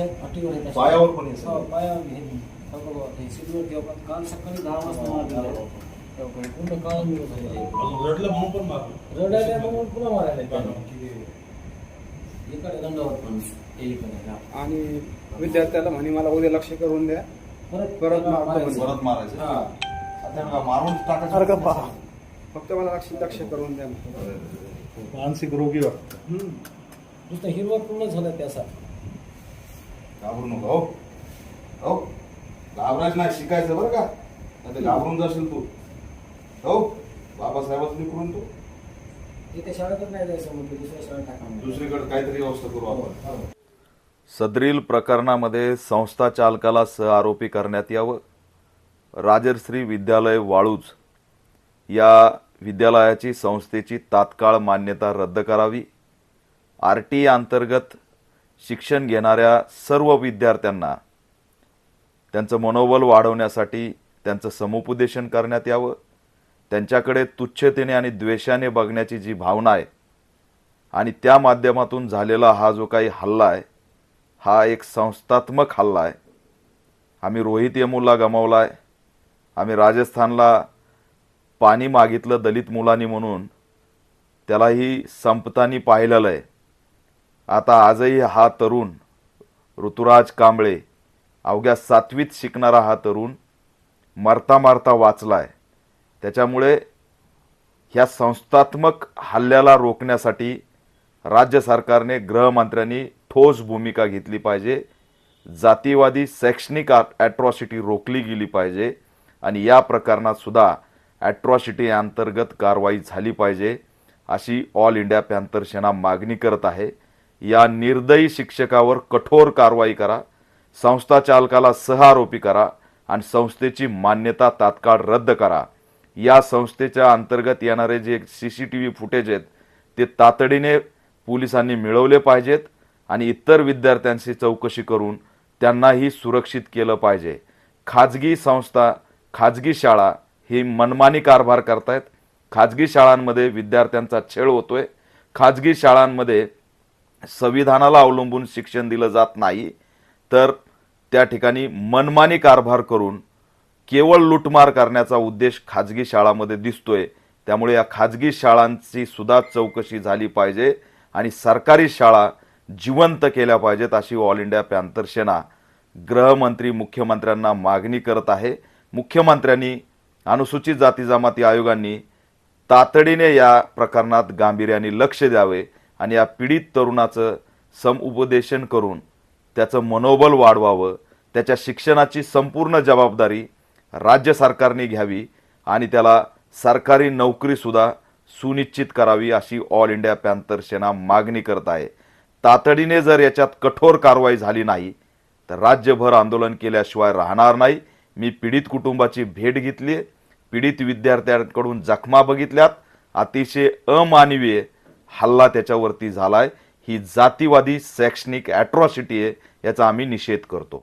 तशाच अटीवर आहेत तशा. पायावर पण आहे हो, पायावर हे हो बाबा, ते सीटवर ठेवा. पण काल सकाळी दहा वाजता मारलेलं आहे. हो, पण पूर्ण काळ मिळत झालेलं आहे. अजून रडलं म्हणून पण मारलं रडायला म्हणून पुन्हा मारायला लागले. इकडे दंडावर पण इकडे. आणि विद्यार्थ्याला म्हणे मला उद्या लक्ष करून द्या परत परत मारायचं. परत मारायचं हा. आता का मारून टाकायचं अरे का पहा. फक्त मला लक्ष लक्ष करून द्या मानसिक रोगी वाटतं हम्म. नुसतं हिरवा पूर्ण झालं त्याचा घाबरू नका हो. हो. घाबरायचं नाही शिकायचं बरं का? नाही घाबरून जाशील तू. हो. बाबासाहेबांचं लिकरून तू इथे शाळेतच नाही जायचं म्हटलं दुसऱ्या शाळेत टाका म्हटलं. दुसरीकडे काहीतरी व्यवस्था करू आपण. हो. सदरील प्रकरणामध्ये संस्था चालकाला सहआरोपी करण्यात यावं. राजश्री विद्यालय वाळूज या विद्यालयाची संस्थेची तात्काळ मान्यता रद्द करावी. आर टी अंतर्गत शिक्षण घेणाऱ्या सर्व विद्यार्थ्यांना त्यांचं मनोबल वाढवण्यासाठी त्यांचं समुपदेशन करण्यात यावं. त्यांच्याकडे तुच्छतेने आणि द्वेषाने बघण्याची जी भावना आहे आणि त्या माध्यमातून झालेला हा जो काही हल्ला आहे हा एक संस्थात्मक हल्ला आहे. आम्ही रोहित यमुला गमावला आहे. आम्ही राजस्थानला पाणी मागितलं दलित मुलांनी म्हणून. त्यालाही संपतानी पाहिलेलं आहे. आता आजही हा तरुण ऋतुराज कांबळे अवघ्या सातवीत शिकणारा हा तरुण मरता मारता वाचलाय. त्याच्यामुळे ह्या संस्थात्मक हल्ल्याला रोखण्यासाठी राज्य सरकारने गृहमंत्र्यांनी ठोस भूमिका घेतली पाहिजे. जातीवादी शैक्षणिक ॲट्रॉसिटी रोखली गेली पाहिजे आणि या प्रकरणातसुद्धा ॲट्रॉसिटी अंतर्गत कारवाई झाली पाहिजे अशी ऑल इंडिया पॅन्थर सेना मागणी करत आहे. या निर्दयी शिक्षकावर कठोर कारवाई करा संस्था चालकाला सहआरोपी करा आणि संस्थेची मान्यता तात्काळ रद्द करा. या संस्थेच्या अंतर्गत येणारे जे C C T V footage आहेत ते तातडीने पोलिसांनी मिळवले पाहिजेत आणि इतर विद्यार्थ्यांशी चौकशी करून त्यांनाही सुरक्षित केलं पाहिजे. खाजगी संस्था खाजगी शाळा ही मनमानी कारभार करतायत. खाजगी शाळांमध्ये विद्यार्थ्यांचा छेड होतोय. खाजगी शाळांमध्ये संविधानाला अवलंबून शिक्षण दिलं जात नाही तर त्या ठिकाणी मनमानी कारभार करून केवळ लुटमार करण्याचा उद्देश खाजगी शाळांमध्ये दिसतोय. त्यामुळे या खाजगी शाळांची सुद्धा चौकशी झाली पाहिजे आणि सरकारी शाळा जिवंत केल्या पाहिजेत अशी ऑल इंडिया पॅन्थर सेना गृहमंत्री मुख्यमंत्र्यांना मागणी करत आहे. मुख्यमंत्र्यांनी अनुसूचित जाती जमाती आयोगांनी तातडीने या प्रकरणात गांभीर्याने लक्ष द्यावे. आणि या पीडित तरुणाचं समुपदेशन करून त्याचं मनोबल वाढवावं त्याच्या शिक्षणाची संपूर्ण जबाबदारी राज्य सरकारने घ्यावी आणि त्याला सरकारी नोकरीसुद्धा सुनिश्चित करावी अशी ऑल इंडिया पॅन्थर सेना मागणी करत आहे. तातडीने जर याच्यात कठोर कारवाई झाली नाही तर राज्यभर आंदोलन केल्याशिवाय राहणार नाही. मी पीडित कुटुंबाची भेट घेतली पीडित विद्यार्थ्यांकडून जखमा बघितल्यात. अतिशय अमानवीय हल्ला त्याच्यावरती झालाय. ही जातीवादी शैक्षणिक ॲट्रॉसिटी आहे याचा आम्ही निषेध करतो.